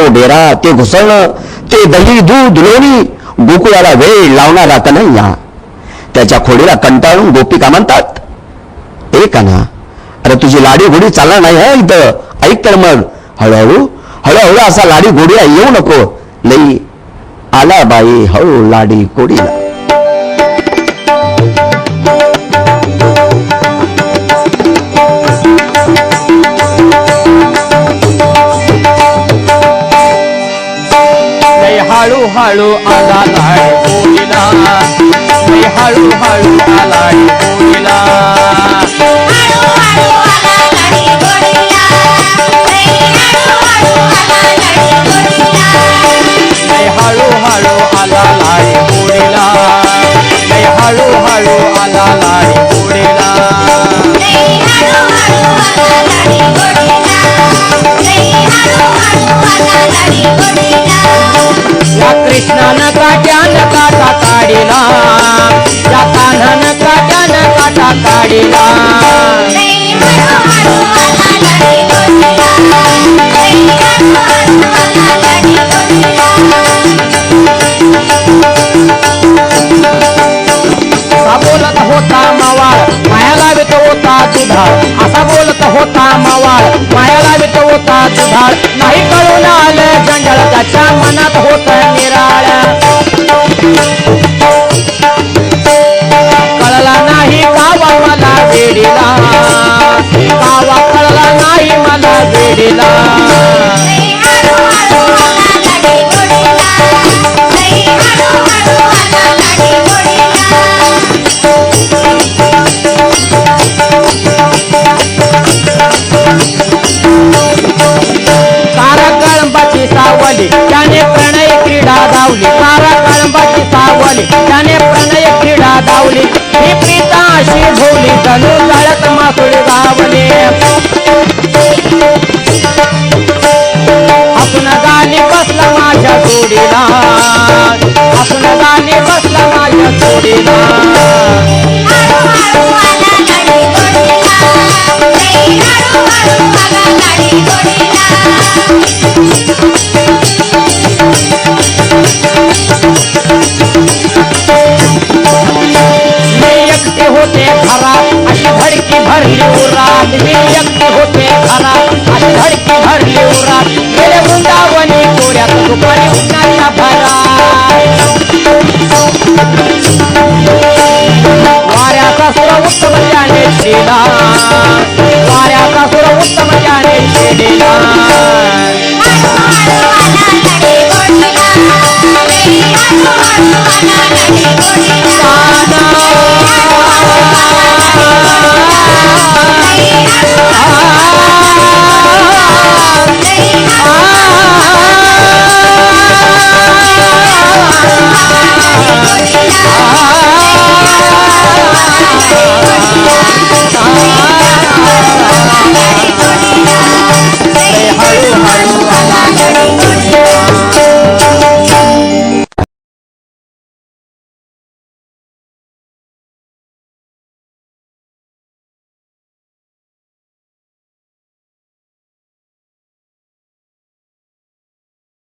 तो डेरा ते घुसळणं ते दही दूध लोणी गोकुळाला वेळ लावणारा कन्हैया. त्याच्या खोडीला कंटाळून गोपिका म्हणतात? ए काना अरे तुझी लाडी घोडी चालणार नाही हा इथं. ऐक तर मग. हळूहळू हळूहळू असा लाडी घोडीला येऊ नको. लई आला बाई हळू लाडी गोडीला हळू आला लाडी गोडीला लय हळू हळू आला गोडीला लय हळू हळू आला लाडी गोडीला लय हळू हळू आला लाडी गोडीला कृष्णानं काट्यानं काटा काढिला या कान्हानं काट्यानं काटा काढिला बोलत होता मावाळ मायाला वित होता दुधाळ असा बोलत होता मावाळ मायाला वित होता दुधाळ नाही कळून आलं जंगल त्याच्या सावली त्याने प्रणय क्रीडा धावली. तारा कळंबाची सावली त्याने प्रणय क्रीडा धावली. ही प्रीता अशी भोवली जणू तळत मासुळी धावली आपण गाणी बसला माझ्या जोडीला. आपण गाणी बसला माझ्या जोडीला. मी होते घरात अशी धडकी भरली उरात मी एकटे होते घरात अशी धडकी भरली उरात गेले वृंदावनी कोऱ्यात दुपारी उन्हाच्या भरात वाऱ्याचा सुर उत्तम जाने शिला वाऱ्याचा सुर उत्तम शिला ಸಾಲ